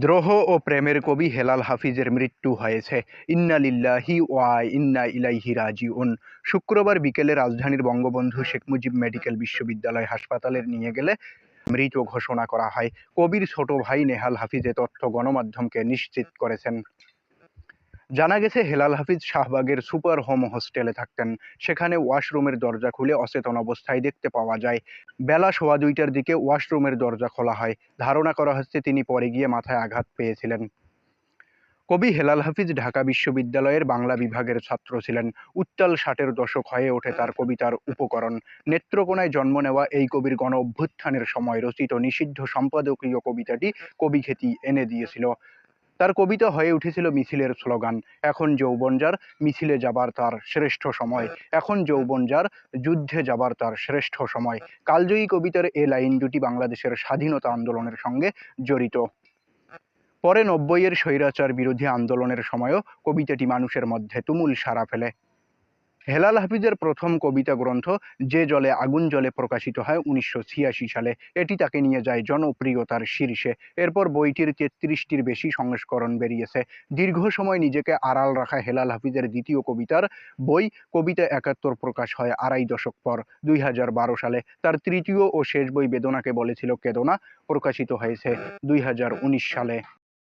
দ্রোহ ও প্রেমের কবি হেলাল হাফিজের মৃত্যু হয়েছে। ইন্নালিল্লাহি ওয়াই ওয়া ইন্না ইলাইহি রাজিউন। শুক্রবার বিকেলে রাজধানীর বঙ্গবন্ধু শেখ মুজিব মেডিকেল বিশ্ববিদ্যালয় হাসপাতালে নিয়ে গেলে মৃত ঘোষণা করা হয়। কবির ছোট ভাই নেহাল হাফিজে তথ্য গণমাধ্যমকে নিশ্চিত করেছেন। জানা গেছে, হেলাল হাফিজ শাহবাগের সুপার হোম হোস্টেলে থাকতেন। সেখানে ওয়াশরুমের দরজা খুলে অচেতন অবস্থায় দেখতে পাওয়া যায়, বেলা সোয়া দুইটার দিকে ওয়াশরুমের দরজা খোলা হয়। ধারণা করা হচ্ছে তিনি পরে গিয়ে মাথায় আঘাত পেয়েছিলেন। কবি হেলাল হাফিজ ঢাকা বিশ্ববিদ্যালয়ের বাংলা বিভাগের ছাত্র ছিলেন। উত্তাল ষাটের দশক হয়ে ওঠে তার কবিতার উপকরণ। নেত্রকোনায় জন্ম নেওয়া এই কবির গণ অভ্যুত্থানের সময় রচিত নিষিদ্ধ সম্পাদকীয় কবিতাটি কবিখ্যাতি এনে দিয়েছিল। তার কবিতা হয়ে উঠেছিল মিছিলের স্লোগান, এখন যৌবন যার, মিছিলে যাবার তার শ্রেষ্ঠ সময়। এখন যৌবন যার, যুদ্ধে যাবার তার শ্রেষ্ঠ সময়। কালজয়ী কবিতার এ লাইন দুটি বাংলাদেশের স্বাধীনতা আন্দোলনের সঙ্গে জড়িত। পরে নব্বইয়ের স্বৈরাচার বিরোধী আন্দোলনের সময়ও কবিতাটি মানুষের মধ্যে তুমুল সাড়া ফেলে। হেলাল হাফিজের প্রথম কবিতা গ্রন্থ, যে জলে আগুন জলে প্রকাশিত হয় উনিশশো ছিয়াশি সালে। এটি তাকে নিয়ে যায় জনপ্রিয়তার শীর্ষে। এরপর বইটির তেত্রিশটির বেশি সংস্করণ বেরিয়েছে। দীর্ঘ সময় নিজেকে আড়াল রাখা হেলাল হাফিজের দ্বিতীয় কবিতার বই, কবিতা একাত্তর প্রকাশ হয় আড়াই দশক পর, দুই হাজার বারো সালে। তার তৃতীয় ও শেষ বই বেদনাকে বলেছিল কেদনা, প্রকাশিত হয়েছে দুই হাজার উনিশ সালে।